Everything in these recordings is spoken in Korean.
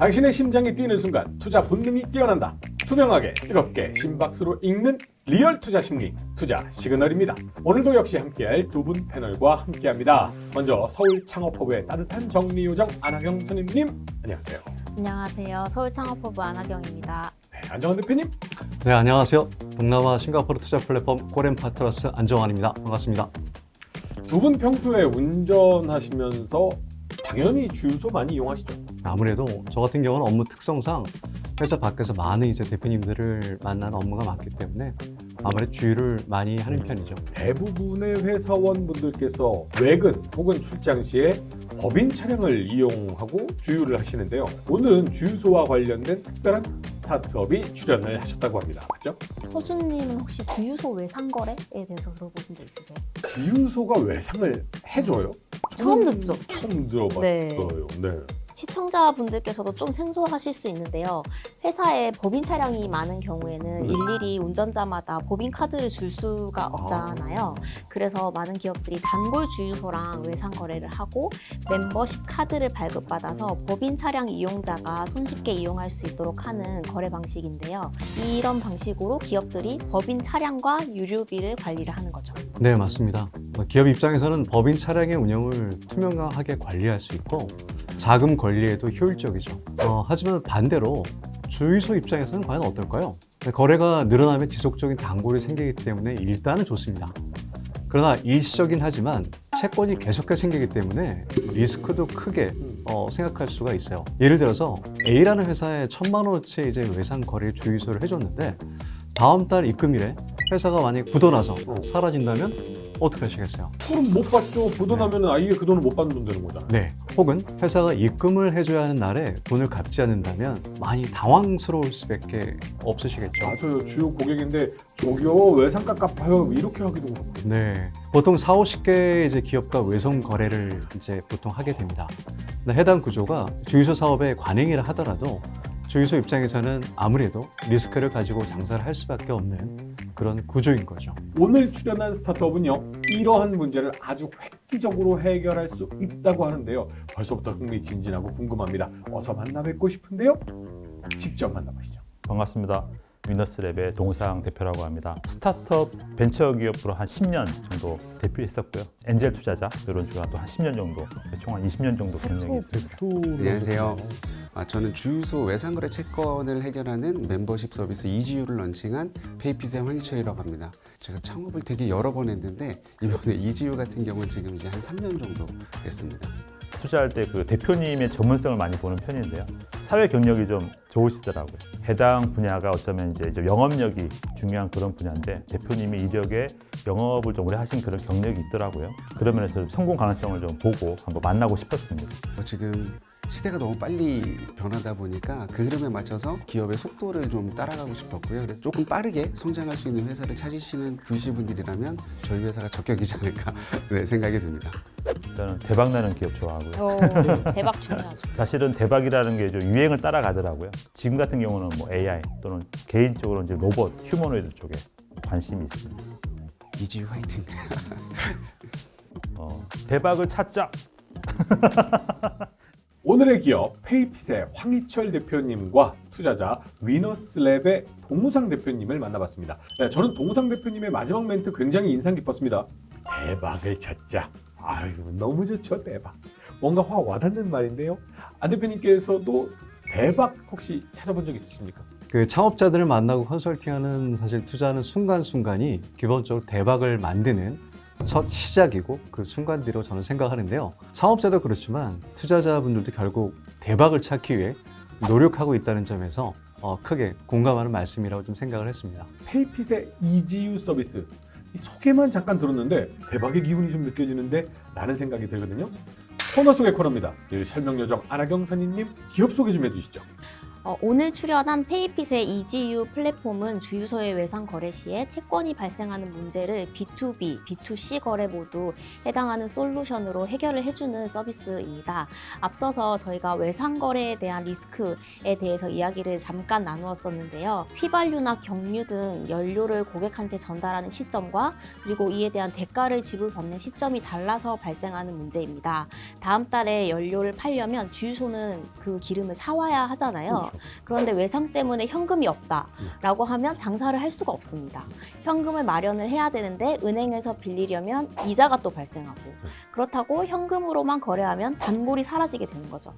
당신의 심장이 뛰는 순간 투자 본능이 깨어난다. 투명하게 뜨겁게 심박수로 읽는 리얼 투자 심리 투자 시그널입니다. 오늘도 역시 함께할 두 분 패널과 함께합니다. 먼저 서울 창업허브의 따뜻한 정리 요정 안하경 선임님 안녕하세요. 안녕하세요. 서울 창업허브 안하경입니다. 네, 안정환 대표님 네, 안녕하세요. 동남아 싱가포르 투자 플랫폼 고렌파트너스 안정환입니다. 반갑습니다. 두 분 평소에 운전하시면서 당연히 주유소 많이 이용하시죠? 아무래도 저 같은 경우는 업무 특성상 회사 밖에서 많은 이제 대표님들을 만나는 업무가 많기 때문에 아무래도 주의를 많이 하는 편이죠. 대부분의 회사원분들께서 외근 혹은 출장 시에 법인 차량을 이용하고 주유를 하시는데요. 오늘은 주유소와 관련된 특별한 스타트업이 출연을 하셨다고 합니다. 맞죠? 호주님은 혹시 주유소 외상 거래에 대해서 들어보신 적 있으세요? 주유소가 외상을 해줘요? 처음 듣죠. 처음 들어봤어요. 네. 네. 시청자분들께서도 좀 생소하실 수 있는데요. 회사에 법인 차량이 많은 경우에는 네. 일일이 운전자마다 법인 카드를 줄 수가 없잖아요. 그래서 많은 기업들이 단골 주유소랑 외상 거래를 하고 멤버십 카드를 발급받아서 법인 차량 이용자가 손쉽게 이용할 수 있도록 하는 거래 방식인데요. 이런 방식으로 기업들이 법인 차량과 유류비를 관리를 하는 거죠. 네, 맞습니다. 어, 기업 입장에서는 법인 차량의 운영을 투명하게 관리할 수 있고 자금 관리에도 효율적이죠. 어, 하지만 반대로 주유소 입장에서는 과연 어떨까요? 네, 거래가 늘어나면 지속적인 단골이 생기기 때문에 일단은 좋습니다. 그러나 일시적인 하지만 채권이 계속해서 생기기 때문에 리스크도 크게 어, 생각할 수가 있어요. 예를 들어서 A라는 회사에 천만 원어치 이제 외상 거래 주유소를 해줬는데 다음 달 입금일에 회사가 만약 부도나서 사라진다면 어떻게 하시겠어요? 그럼 못 받죠. 부도나면 아예 그 돈을 못 받는 돈 되는 거잖아요. 네. 혹은 회사가 입금을 해줘야 하는 날에 돈을 갚지 않는다면 많이 당황스러울 수밖에 없으시겠죠. 맞아요. 주요 고객인데 저기요 외상 깎아봐요 이렇게 하기도 그렇고. 네. 보통 4, 50개 이제 기업과 외송 거래를 이제 보통 하게 됩니다. 근데 해당 구조가 주유소 사업의 관행이라 하더라도 주유소 입장에서는 아무래도 리스크를 가지고 장사를 할 수밖에 없는 그런 구조인 거죠. 오늘 출연한 스타트업은요 이러한 문제를 아주 획기적으로 해결할 수 있다고 하는데요 벌써부터 흥미진진하고 궁금합니다 어서 만나 뵙고 싶은데요 직접 만나보시죠 반갑습니다. 위너스랩의 동상 대표라고 합니다. 스타트업 벤처 기업으로 한 10년 정도 대표했었고요. 엔젤 투자자 이런 쪽으로 또한 10년 정도, 총 한 20년 정도 경력이 있습니다. 안녕하세요. 아, 저는 주유소 외상거래 채권을 해결하는 멤버십 서비스 이지유를 런칭한 페이피스의 황희철이라고 합니다. 제가 창업을 되게 여러 번 했는데 이번에 이지유 같은 경우는 지금 이제 한 3년 정도 됐습니다. 투자할 때 그 대표님의 전문성을 많이 보는 편인데요. 사회 경력이 좀 좋으시더라고요. 해당 분야가 어쩌면 이제 좀 영업력이 중요한 그런 분야인데 대표님이 이력에 영업을 좀 오래 하신 그런 경력이 있더라고요. 그런 면에서 성공 가능성을 좀 보고 한번 만나고 싶었습니다. 어, 지금 시대가 너무 빨리 변하다 보니까 그 흐름에 맞춰서 기업의 속도를 좀 따라가고 싶었고요. 그래서 조금 빠르게 성장할 수 있는 회사를 찾으시는 VC 분들이라면 저희 회사가 적격이지 않을까 네, 생각이 듭니다. 저는 대박 나는 기업 좋아하고요. 오, 대박 중요하죠. 사실은 대박이라는 게 좀 유행을 따라가더라고요. 지금 같은 경우는 뭐 AI 또는 개인적으로 이제 로봇, 휴머노이드 쪽에 관심이 있습니다. 이지유 화이팅! 어, 대박을 찾자. 오늘의 기업 페이핏의 황희철 대표님과 투자자 위너스랩의 동우상 대표님을 만나봤습니다. 네, 저는 동우상 대표님의 마지막 멘트 굉장히 인상 깊었습니다. 대박을 찾자. 아유 너무 좋죠 대박. 뭔가 확 와닿는 말인데요. 안 대표님께서도 대박 혹시 찾아본 적 있으십니까? 그 창업자들을 만나고 컨설팅하는 사실 투자는 순간순간이 기본적으로 대박을 만드는 첫 시작이고 그 순간대로 저는 생각하는데요. 창업자도 그렇지만 투자자분들도 결국 대박을 찾기 위해 노력하고 있다는 점에서 어, 크게 공감하는 말씀이라고 좀 생각을 했습니다. 페이핏의 이지유 서비스 이 소개만 잠깐 들었는데 대박의 기운이 좀 느껴지는데 라는 생각이 들거든요 코너 속의 코너입니다 늘 설명 요정 안하경 선임님 기업 소개 좀 해주시죠 어, 오늘 출연한 페이핏의 EGU 플랫폼은 주유소의 외상 거래 시에 채권이 발생하는 문제를 B2B, B2C 거래 모두 해당하는 솔루션으로 해결을 해주는 서비스입니다. 앞서서 저희가 외상 거래에 대한 리스크에 대해서 이야기를 잠깐 나누었었는데요. 휘발유나 경유 등 연료를 고객한테 전달하는 시점과 그리고 이에 대한 대가를 지불받는 시점이 달라서 발생하는 문제입니다. 다음 달에 연료를 팔려면 주유소는 그 기름을 사와야 하잖아요. 그런데 외상 때문에 현금이 없다라고 하면 장사를 할 수가 없습니다. 현금을 마련을 해야 되는데 은행에서 빌리려면 이자가 또 발생하고 그렇다고 현금으로만 거래하면 단골이 사라지게 되는 거죠.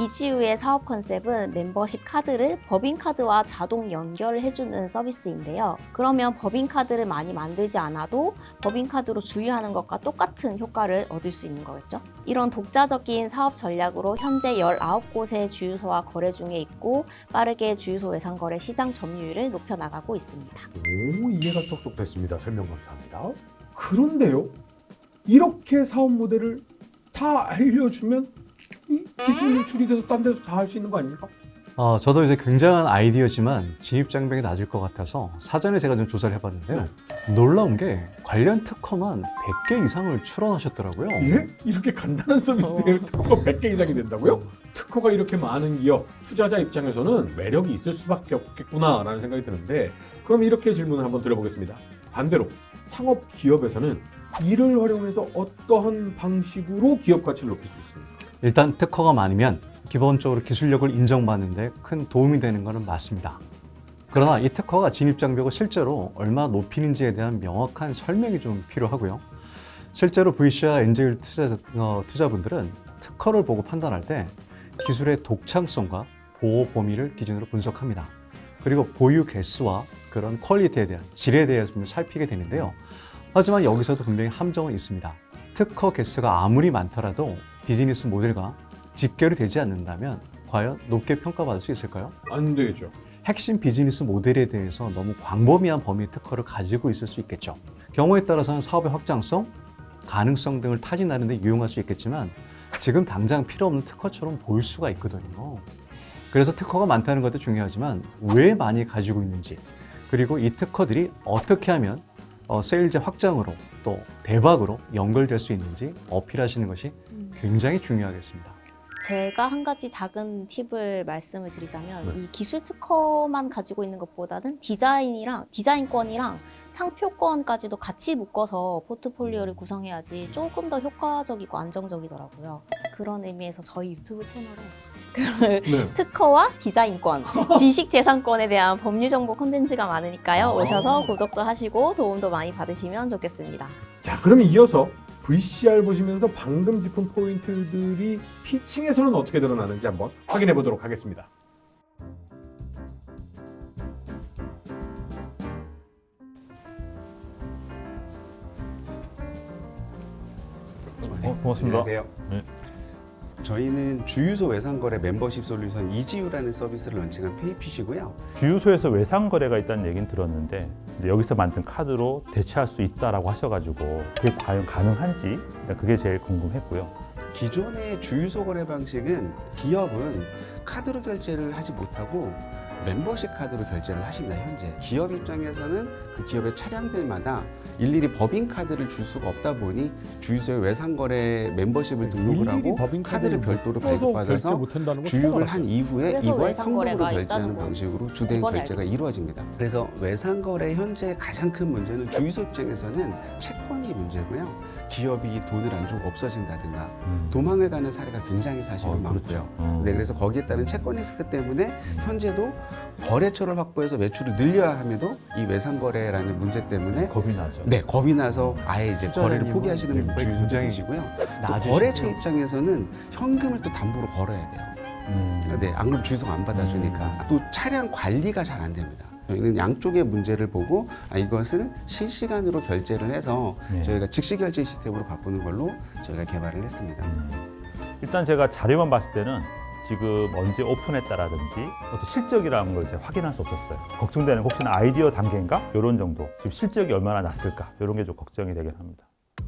이지우의 사업 컨셉은 멤버십 카드를 법인 카드와 자동 연결을 해주는 서비스인데요. 그러면 법인 카드를 많이 만들지 않아도 법인 카드로 주유하는 것과 똑같은 효과를 얻을 수 있는 거겠죠. 이런 독자적인 사업 전략으로 현재 19곳의 주유소와 거래 중에 있고 빠르게 주유소 외상 거래 시장 점유율을 높여 나가고 있습니다. 오, 이해가 쏙쏙 됐습니다. 설명 감사합니다. 그런데요, 이렇게 사업 모델을 다 알려주면 이 기술 유출이 돼서 딴 데서 다 할 수 있는 거 아닙니까? 어, 저도 이제 굉장한 아이디어지만 진입 장벽이 낮을 것 같아서 사전에 제가 좀 조사를 해봤는데요. 놀라운 게 관련 특허만 100개 이상을 출원하셨더라고요. 예? 이렇게 간단한 서비스에 특허가 100개 이상이 된다고요? 특허가 이렇게 많은 기업, 투자자 입장에서는 매력이 있을 수밖에 없겠구나라는 생각이 드는데 그럼 이렇게 질문을 한번 드려보겠습니다. 반대로 창업 기업에서는 이를 활용해서 어떠한 방식으로 기업 가치를 높일 수 있습니까? 일단 특허가 많으면 기본적으로 기술력을 인정받는데 큰 도움이 되는 것은 맞습니다. 그러나 이 특허가 진입 장벽을 실제로 얼마 높이는지에 대한 명확한 설명이 좀 필요하고요. 실제로 VC와 엔젤 투자, 어, 투자분들은 특허를 보고 판단할 때 기술의 독창성과 보호 범위를 기준으로 분석합니다. 그리고 보유 개수와 그런 퀄리티에 대한 질에 대해서 좀 살피게 되는데요. 하지만 여기서도 분명히 함정은 있습니다. 특허 개수가 아무리 많더라도 비즈니스 모델과 직결이 되지 않는다면 과연 높게 평가받을 수 있을까요? 안 되죠. 핵심 비즈니스 모델에 대해서 너무 광범위한 범위의 특허를 가지고 있을 수 있겠죠. 경우에 따라서는 사업의 확장성, 가능성 등을 타진하는 데 유용할 수 있겠지만 지금 당장 필요 없는 특허처럼 보일 수가 있거든요. 그래서 특허가 많다는 것도 중요하지만 왜 많이 가지고 있는지 그리고 이 특허들이 어떻게 하면 어, 세일즈 확장으로 또 대박으로 연결될 수 있는지 어필하시는 것이 굉장히 중요하겠습니다. 제가 한 가지 작은 팁을 말씀을 드리자면 네. 이 기술 특허만 가지고 있는 것보다는 디자인이랑 디자인권이랑 상표권까지도 같이 묶어서 포트폴리오를 구성해야지 조금 더 효과적이고 안정적이더라고요. 그런 의미에서 저희 유튜브 채널에 그 네. 특허와 디자인권, 지식재산권에 대한 법률 정보 콘텐츠가 많으니까요. 아. 오셔서 구독도 하시고 도움도 많이 받으시면 좋겠습니다. 자, 그럼 이어서 VCR 보시면서 방금 짚은 포인트들이 피칭에서는 어떻게 드러나는지 한번 확인해 보도록 하겠습니다. 어, 고맙습니다. 안녕하세요. 네. 저희는 주유소 외상거래 멤버십 솔루션 이지유라는 서비스를 런칭한 페이핏이고요. 주유소에서 외상 거래가 있다는 얘기는 들었는데 이제 여기서 만든 카드로 대체할 수 있다라고 하셔가지고 그게 과연 가능한지 일단 그게 제일 궁금했고요. 기존의 주유소 거래 방식은 기업은 카드로 결제를 하지 못하고 멤버십 카드로 결제를 하십니다 현재 기업 입장에서는 그 기업의 차량들마다 일일이 법인 카드를 줄 수가 없다 보니 주유소에 외상거래 멤버십을 등록을 하고 카드를 별도로 발급받아서 주유를 한 이후에 이걸 현금으로 결제하는 거 방식으로 주된 결제가. 이루어집니다. 그래서 외상거래 현재 가장 큰 문제는 주유소 입장에서는 채권이 문제고요. 기업이 돈을 안 주고 없어진다든가 도망을 가는 사례가 굉장히 사실은 어, 많고요. 그렇죠. 어. 네, 그래서 거기에 따른 채권 리스크 때문에 현재도 거래처를 확보해서 매출을 늘려야 함에도 이 외상 거래라는 문제 때문에 겁이 나죠. 네, 겁이 나서 아예 이제 거래를 포기하시는 네, 주유소도 굉장히 계시고요. 또. 거래처 입장에서는 현금을 또 담보로 걸어야 돼요. 음. 네, 안 그러면 주유소가 안 받아주니까 또 차량 관리가 잘 안 됩니다. 저희는 양쪽의 문제를 보고 아, 이것을 실시간으로 결제를 해서 네. 저희가 즉시 결제 시스템으로 바꾸는 걸로 저희가 개발을 했습니다. 음. 일단 제가 자료만 봤을 때는 지금 언제 오픈했다라든지 어떤 실적이라는 걸 이제 확인할 수 없었어요. 걱정되는 혹시나 아이디어 단계인가? 이런 정도. 지금 실적이 얼마나 났을까? 이런 게 좀 걱정이 되긴 합니다.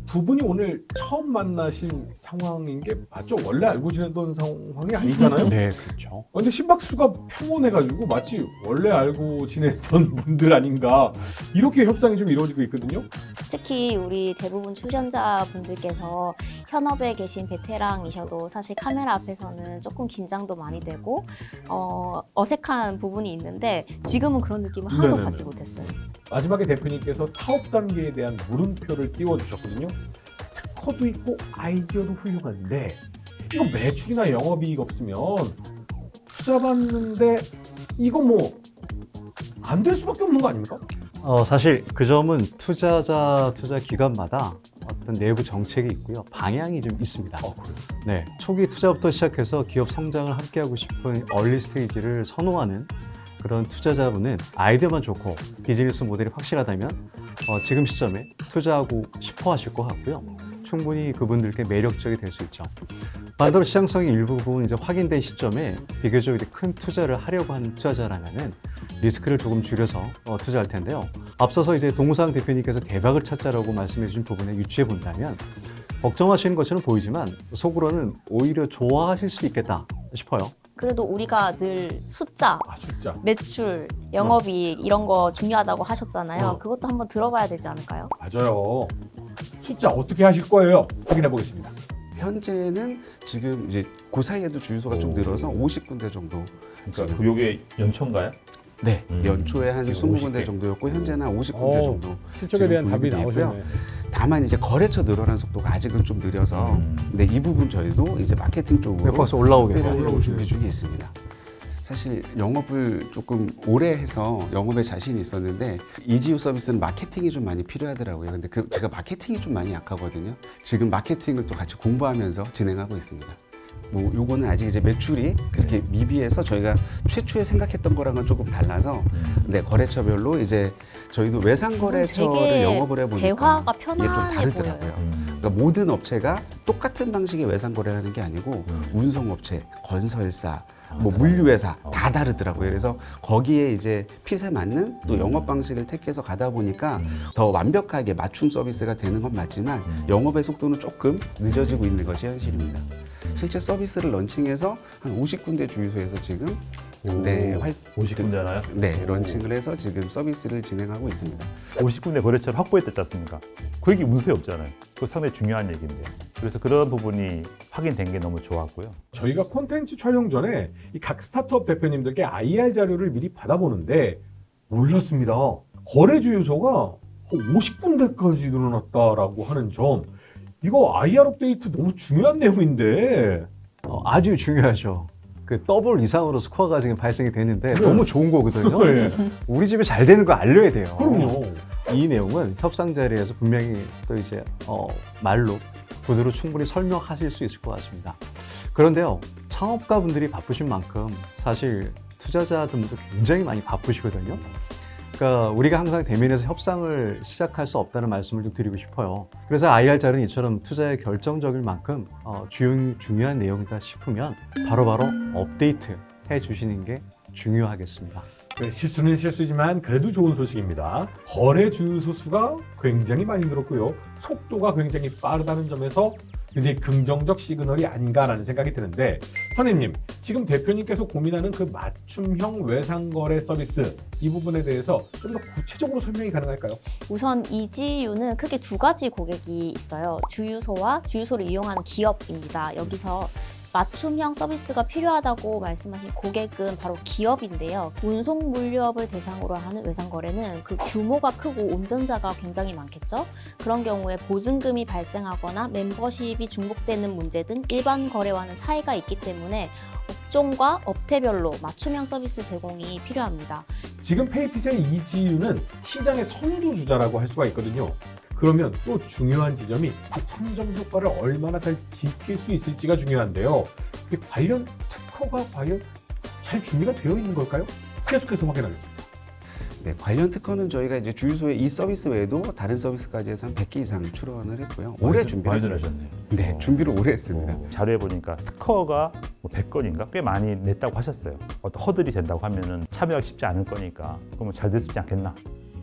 두 분이 오늘 처음 만나신 상황인 게 맞죠? 원래 알고 지내던 상황이 아니잖아요. 네, 그렇죠. 근데 심박수가 평온해가지고 마치 원래 알고 지냈던 분들 아닌가 이렇게 협상이 좀 이루어지고 있거든요. 특히 우리 대부분 출연자분들께서 현업에 계신 베테랑이셔도 사실 카메라 앞에서는 조금 긴장도 많이 되고 어, 어색한 부분이 있는데 지금은 그런 느낌을 하나도 네네네. 받지 못했어요. 마지막에 대표님께서 사업 단계에 대한 물음표를 띄워주셨거든요. 특허도 있고 아이디어도 훌륭한데 이거 매출이나 영업이익 없으면 투자 받는데 이거 뭐 안 될 수밖에 없는 거 아닙니까? 어, 사실 그 점은 투자자, 투자 기관마다 어떤 내부 정책이 있고요. 방향이 좀 있습니다. 어, 그래요. 네, 초기 투자부터 시작해서 기업 성장을 함께하고 싶은 얼리 스테이지를 선호하는 그런 투자자분은 아이디어만 좋고 비즈니스 모델이 확실하다면 어, 지금 시점에 투자하고 싶어 하실 것 같고요. 충분히 그분들께 매력적이 될 수 있죠. 반대로 시장성이 일부분 이제 확인된 시점에 비교적 큰 투자를 하려고 하는 투자자라면은 리스크를 조금 줄여서 어, 투자할 텐데요. 앞서서 이제 동상 대표님께서 대박을 찾자라고 말씀해 주신 부분에 유추해 본다면 걱정하시는 것처럼 보이지만 속으로는 오히려 좋아하실 수 있겠다 싶어요. 그래도 우리가 늘 숫자, 아 숫자. 매출, 영업이익 이런 거 중요하다고 하셨잖아요. 어. 그것도 한번 들어봐야 되지 않을까요? 맞아요. 숫자 어떻게 하실 거예요? 확인해 보겠습니다. 현재는 지금 이제 그 사이에도 주유소가 좀 오. 늘어서 50군데 정도. 그러니까 요게 연초인가요? 네, 음. 연초에 한 지금 20군데 50개. 정도였고 현재는 한 50군데 어. 정도. 실적에 대한 지금 답이 분위기 나오셨네. 다만 이제 거래처 늘어나는 속도가 아직은 좀 느려서 음. 네, 이 부분 저희도 이제 마케팅 쪽으로 벌써 올라오게 특별히 돼요. 하려고 준비 중에 있습니다. 사실 영업을 조금 오래 해서 영업에 자신이 있었는데 이지우 서비스는 마케팅이 좀 많이 필요하더라고요. 근데 그 제가 마케팅이 좀 많이 약하거든요. 지금 마케팅을 또 같이 공부하면서 진행하고 있습니다. 뭐 요거는 아직 이제 매출이 그렇게 미비해서 저희가 최초에 생각했던 거랑은 조금 달라서 음. 네 거래처별로 이제 저희도 외상 거래처를 되게 영업을 해보니까 대화가 이게 좀 편안해 다르더라고요. 보여요. 음. 그러니까 모든 업체가 똑같은 방식의 외상 거래를 하는 게 아니고 음. 운송업체, 건설사, 아, 뭐. 물류회사 어. 다 다르더라고요. 그래서 거기에 이제 핏에 맞는 또 음. 영업 방식을 택해서 가다 보니까 음. 더 완벽하게 맞춤 서비스가 되는 건 맞지만 음. 영업의 속도는 조금 늦어지고 있는 것이 현실입니다. 실제 서비스를 런칭해서 한 50군데 주유소에서 지금 네, 활, 50군데나요? 네 런칭을 해서 지금 서비스를 진행하고 있습니다. 50군데 거래처를 확보했댔지 않습니까? 그 얘기 문서에 없잖아요. 그거 상당히 중요한 얘기인데. 그래서 그런 부분이 확인된 게 너무 좋았고요. 저희가 콘텐츠 촬영 전에 이 각 스타트업 대표님들께 IR 자료를 미리 받아보는데 몰랐습니다. 거래 주유소가 50군데까지 늘어났다라고 하는 점. 이거 IR 업데이트 너무 중요한 내용인데. 어, 아주 중요하죠. 그 더블 이상으로 스코어 가 지금 발생이 되는데 네. 너무 좋은 거거든요. 네. 우리 집에 잘 되는 거 알려야 돼요. 그럼요. 이 내용은 협상 자리에서 분명히 또 이제 어, 말로 구두로 충분히 설명하실 수 있을 것 같습니다. 그런데요, 창업가분들이 바쁘신 만큼 사실 투자자분도 굉장히 많이 바쁘시거든요. 그러니까 우리가 항상 대면에서 협상을 시작할 수 없다는 말씀을 좀 드리고 싶어요. 그래서 IR 자료는 이처럼 투자에 결정적일 만큼 어, 주, 중요한 내용이다 싶으면 바로 바로 업데이트 해 주시는 게 중요하겠습니다. 네, 실수는 실수지만 그래도 좋은 소식입니다. 거래 주유소 수가 굉장히 많이 늘었고요. 속도가 굉장히 빠르다는 점에서 굉장히 긍정적 시그널이 아닌가라는 생각이 드는데 선생님 지금 대표님께서 고민하는 그 맞춤형 외상거래 서비스 이 부분에 대해서 좀 더 구체적으로 설명이 가능할까요? 우선 이지유는 크게 두 가지 고객이 있어요. 주유소와 주유소를 이용하는 기업입니다. 여기서 맞춤형 서비스가 필요하다고 말씀하신 고객은 바로 기업인데요. 운송 물류업을 대상으로 하는 외상 거래는 그 규모가 크고 운전자가 굉장히 많겠죠. 그런 경우에 보증금이 발생하거나 멤버십이 중복되는 문제 등 일반 거래와는 차이가 있기 때문에 업종과 업태별로 맞춤형 서비스 제공이 필요합니다. 지금 페이핏의 이지유는 시장의 선두주자라고 할 수가 있거든요. 그러면 또 중요한 지점이 그 선점 효과를 얼마나 잘 지킬 수 있을지가 중요한데요. 이 관련 특허가 과연 잘 준비가 되어 있는 걸까요? 계속해서 확인하겠습니다. 네, 관련 특허는 저희가 이제 주유소에 이 서비스 외에도 다른 서비스까지 해서 한 100개 이상 출원을 했고요. 올해 많이 준비했습니다. 들으셨네요. 네, 어. 준비를 오래 했습니다. 어, 자료에 보니까 특허가 뭐 100건인가 꽤 많이 냈다고 하셨어요. 어떤 허들이 된다고 하면은 참여하기 쉽지 않을 거니까 그러면 잘될수 있지 않겠나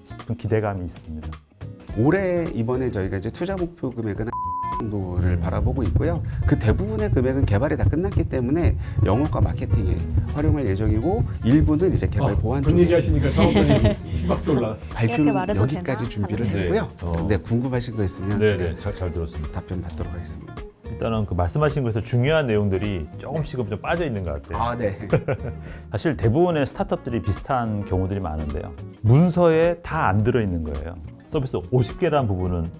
싶은 기대감이 있습니다. 올해 이번에 저희가 이제 투자 목표 금액은 정도를 바라보고 있고요. 그 대부분의 금액은 개발이 다 끝났기 때문에 영업과 마케팅에 활용할 예정이고 일부는 이제 개발 아, 보완 그런 쪽에 얘기하시니까 심박수 올라왔어. 이렇게 발표는 말해도 여기까지 되나? 준비를 네. 했고요. 어. 네, 궁금하신 거 있으면 네네 잘, 잘 들었습니다. 답변 받도록 하겠습니다. 일단은 그 말씀하신 거에서 중요한 내용들이 조금씩은 좀 빠져 있는 것 같아요. 아, 네. 사실 대부분의 스타트업들이 비슷한 경우들이 많은데요. 문서에 다 안 들어 있는 거예요. 서비스 50개라는 부분은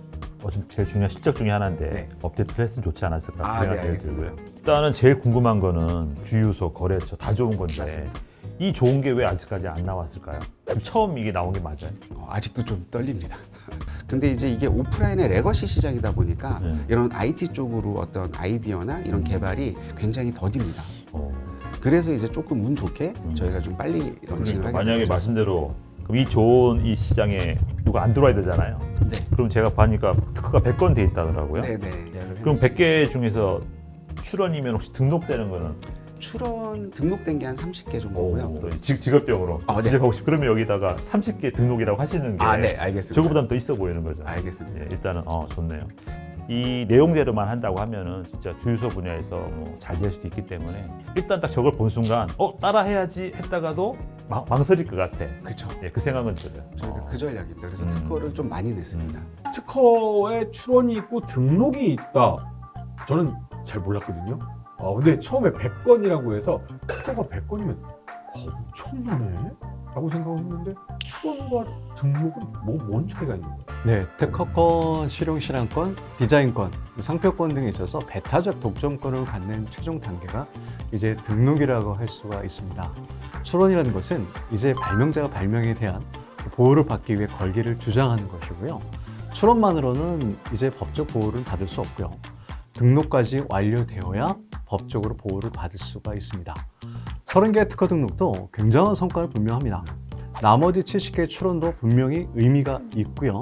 어차피 제일 중요한 실적 중에 하나인데 네. 업데이트를 했으면 좋지 않았을까 아, 그런 네, 생각이 알겠습니다. 들고요. 일단은 제일 궁금한 거는 주유소, 거래처 다 좋은 건데 맞습니다. 이 좋은 게 왜 아직까지 안 나왔을까요? 그럼 처음 이게 나온 게 맞아요? 어, 아직도 좀 떨립니다. 근데 이제 이게 오프라인의 레거시 시장이다 보니까 네. 이런 IT 쪽으로 어떤 아이디어나 이런 개발이 굉장히 더딥니다. 어. 그래서 이제 조금 운 좋게 음. 저희가 좀 빨리 런칭을 그러니까 하게 만약에. 말씀대로 그럼 이 좋은 이 시장에 누가 안 들어와야 되잖아요. 네. 그럼 제가 보니까 특허가 100건 돼 있다더라고요. 네네. 예약을 그럼 해놨습니다. 100개 중에서 출원이면 혹시 등록되는 거는 출원 등록된 게 한 30개 정도고요. 또 직, 직업병으로 아, 네. 지적하고 싶 그러면 여기다가 30개 등록이라고 하시는 게 아, 네, 알겠습니다. 저거보다는 더 있어 보이는 거죠. 알겠습니다. 예, 일단은 어 좋네요. 이 내용대로만 한다고 하면은 진짜 주유소 분야에서 뭐 잘 될 수도 있기 때문에 일단 딱 저걸 본 순간 어 따라 해야지 했다가도 망, 망설일 것 같아. 그렇죠. 예, 그 생각은 들어요. 저희가 어. 그 전략입니다. 그래서 음. 특허를 좀 많이 냈습니다. 특허에 출원이 있고 등록이 있다. 저는 잘 몰랐거든요. 아, 근데 처음에 100건이라고 해서 특허가 100건이면 엄청나네? 라고 생각했는데 출원과 등록은 뭐, 뭔 차이가 있는 거예요? 네, 특허권, 실용 실황권, 디자인권, 상표권 등에 있어서 배타적 독점권을 갖는 최종 단계가 이제 등록이라고 할 수가 있습니다. 출원이라는 것은 이제 발명자가 발명에 대한 보호를 받기 위해 걸기를 주장하는 것이고요. 출원만으로는 이제 법적 보호를 받을 수 없고요. 등록까지 완료되어야 법적으로 보호를 받을 수가 있습니다. 30개의 특허 등록도 굉장한 성과를 분명합니다. 나머지 70개의 출원도 분명히 의미가 있고요.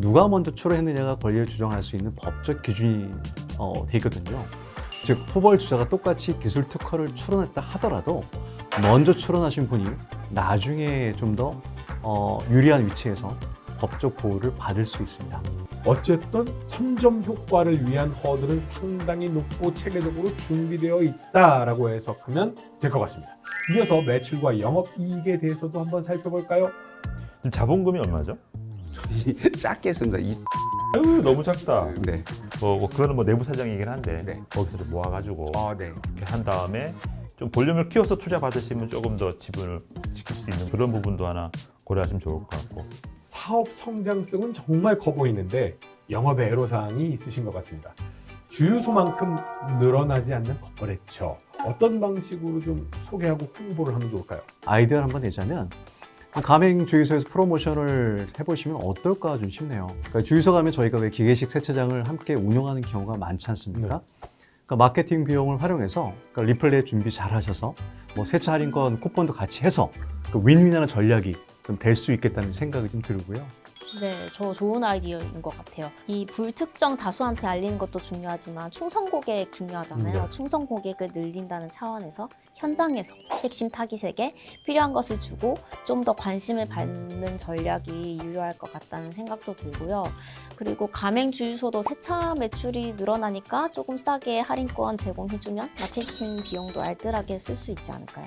누가 먼저 출원했느냐가 권리를 주장할 수 있는 법적 기준이 어, 돼 있거든요. 즉 후벌 주자가 똑같이 기술 특허를 출원했다 하더라도 먼저 출원하신 분이 나중에 좀더 어, 유리한 위치에서 법적 보호를 받을 수 있습니다. 어쨌든 선점 효과를 위한 허들은 상당히 높고 체계적으로 준비되어 있다라고 해석하면 될 것 같습니다. 이어서 매출과 영업 이익에 대해서도 한번 살펴볼까요? 지금 자본금이 얼마죠? 작게 했습니다. 이, 아유 너무 작다. 네. 뭐, 뭐 그거는 뭐 내부 사정이긴 한데 네. 거기서 좀 모아가지고 아, 네. 이렇게 한 다음에 좀 볼륨을 키워서 투자 받으시면 조금 더 지분을 지킬 수 있는 그런 부분도 하나 고려하시면 좋을 것 같고 사업 성장성은 정말 커 보이는데 영업의 애로사항이 있으신 것 같습니다. 주유소만큼 늘어나지 않는 거래처 어떤 방식으로 좀 소개하고 홍보를 하면 좋을까요? 아이디어를 한번 내자면 가맹 주유소에서 프로모션을 해보시면 어떨까 좀 싶네요. 그러니까 주유소 가면 저희가 왜 기계식 세차장을 함께 운영하는 경우가 많지 않습니까? 그러니까 마케팅 비용을 활용해서 그러니까 리플레이 준비 잘 하셔서 뭐 세차 할인권 쿠폰도 같이 해서 그 윈윈하는 전략이 좀 될 수 있겠다는 생각이 좀 들고요. 네, 저 좋은 아이디어인 것 같아요. 이 불특정 다수한테 알리는 것도 중요하지만 충성 고객 중요하잖아요. 네. 충성 고객을 늘린다는 차원에서 현장에서 핵심 타깃에게 필요한 것을 주고 좀 더 관심을 받는 전략이 유효할 것 같다는 생각도 들고요. 그리고 가맹 주유소도 세차 매출이 늘어나니까 조금 싸게 할인권 제공해주면 마케팅 비용도 알뜰하게 쓸 수 있지 않을까요?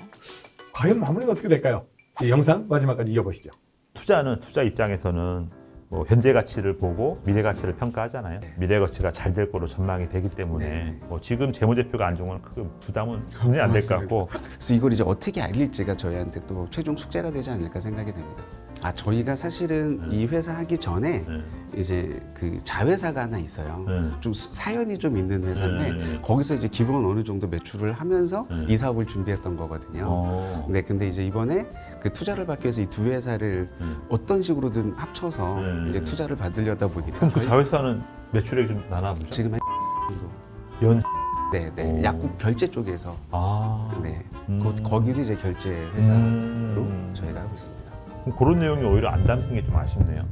과연 마무리는 어떻게 될까요? 이 영상 마지막까지 이어보시죠. 투자는 투자 입장에서는 뭐 현재 가치를 보고 미래 가치를 평가하잖아요. 미래 가치가 잘 될 거로 전망이 되기 때문에 네. 뭐 지금 재무제표가 안 좋은 건그 부담은 전혀 안 될 것 같고 그래서 이걸 이제 어떻게 알릴지가 저희한테 또 최종 숙제가 되지 않을까 생각이 됩니다. 아, 저희가 사실은 네. 이 회사 하기 전에 네. 이제 그 자회사가 하나 있어요. 네. 좀 사연이 좀 있는 회사인데 네. 거기서 이제 기본 어느 정도 매출을 하면서 네. 이 사업을 준비했던 거거든요. 어. 네, 근데 이제 이번에 그 투자를 받기 위해서 이 두 회사를 네. 어떤 식으로든 합쳐서 네. 이제 투자를 받으려다 보니까 그럼 그 자회사는 매출액 좀 나눠보죠. 지금 한 정도. 연. 네, 네. 오. 약국 결제 쪽에서 아. 네. 음. 거, 거기도 이제 결제 회사로 음. 저희가 하고 있습니다. 그런 내용이 오히려 안 담긴 게 좀 아쉽네요.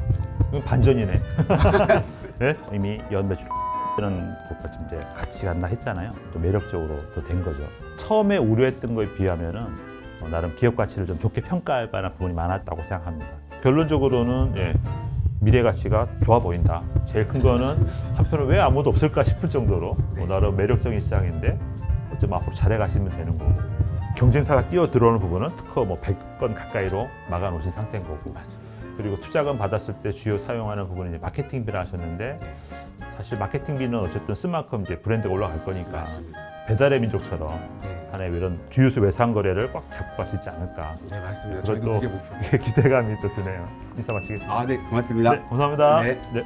이건 반전이네. 네? 이미 연 매출 는 것과 이제 같이 간다 했잖아요. 또 매력적으로 또 된 거죠. 처음에 우려했던 거에 비하면은 어, 나름 기업 가치를 좀 좋게 평가할 만한 부분이 많았다고 생각합니다. 결론적으로는 예, 미래 가치가 좋아 보인다. 제일 큰 거는 한편으로 왜 아무도 없을까 싶을 정도로 뭐 나름 매력적인 시장인데 어쩜 앞으로 잘해 가시면 되는 거고 경쟁사가 뛰어 들어오는 부분은 특허 뭐 100건 가까이로 막아 놓으신 상태인 거고 맞습니다. 그리고 투자금 받았을 때 주요 사용하는 부분은 이제 마케팅비를 하셨는데 사실 마케팅비는 어쨌든 쓴 만큼 이제 브랜드가 올라갈 거니까 맞습니다. 배달의 민족처럼 네, 하나의 이런 주유소 외상 거래를 꽉 잡고 갈 수 있지 않을까 네 맞습니다. 저희도 그게 목표. 이게 기대감이 또 드네요. 인사 마치겠습니다. 아, 네, 고맙습니다. 네, 감사합니다. 네. 네.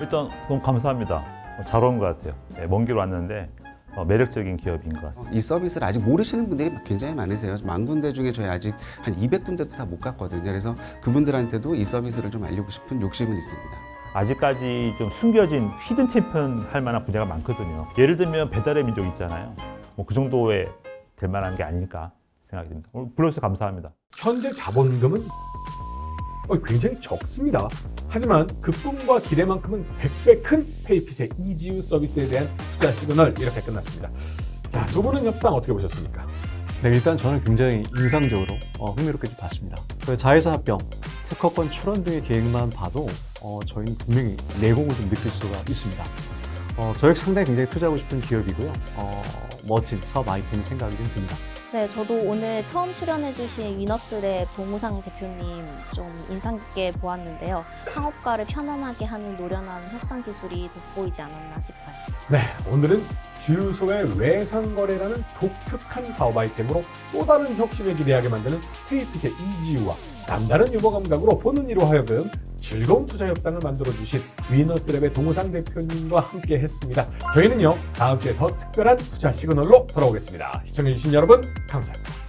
일단 너무 감사합니다. 잘 온 것 같아요. 네, 먼길 왔는데 어, 매력적인 기업인 것 같습니다. 이 서비스를 아직 모르시는 분들이 굉장히 많으세요. 만 군데 중에 저희 아직 한 200군데도 다 못 갔거든요. 그래서 그분들한테도 이 서비스를 좀 알리고 싶은 욕심은 있습니다. 아직까지 좀 숨겨진 히든 챔피언 할 만한 분야가 많거든요. 예를 들면 배달의 민족 있잖아요. 뭐 그 정도에 될 만한 게 아닐까 생각이 듭니다. 오늘 불러주셔서 감사합니다. 현재 자본금은 어, 굉장히 적습니다. 하지만 그 꿈과 기대만큼은 100배 큰 페이핏의 EGU 서비스에 대한 투자 시그널 이렇게 끝났습니다. 자, 두 분은 협상 어떻게 보셨습니까? 네, 일단 저는 굉장히 인상적으로 어, 흥미롭게 좀 봤습니다. 그 자회사 합병, 특허권 출원 등의 계획만 봐도 어, 저희는 분명히 내공을 좀 느낄 수가 있습니다. 어, 저희 상당히 굉장히 투자하고 싶은 기업이고요. 어, 멋진 사업 아이템이 생각이 좀 듭니다. 네, 저도 오늘 처음 출연해주신 위너스랩 동우상 대표님 좀 인상 깊게 보았는데요. 창업가를 편안하게 하는 노련한 협상 기술이 돋보이지 않았나 싶어요. 네, 오늘은 주유소의 외상 거래라는 독특한 사업 아이템으로 또 다른 혁신을 기대하게 만드는 페이핏의 EGU와 남다른 유머 감각으로 보는 이로 하여금 즐거운 투자 협상을 만들어 주신 위너스랩의 동우상 대표님과 함께 했습니다. 저희는요 다음 주에 더 특별한 투자 시그널로 돌아오겠습니다. 시청해 주신 여러분 감사합니다.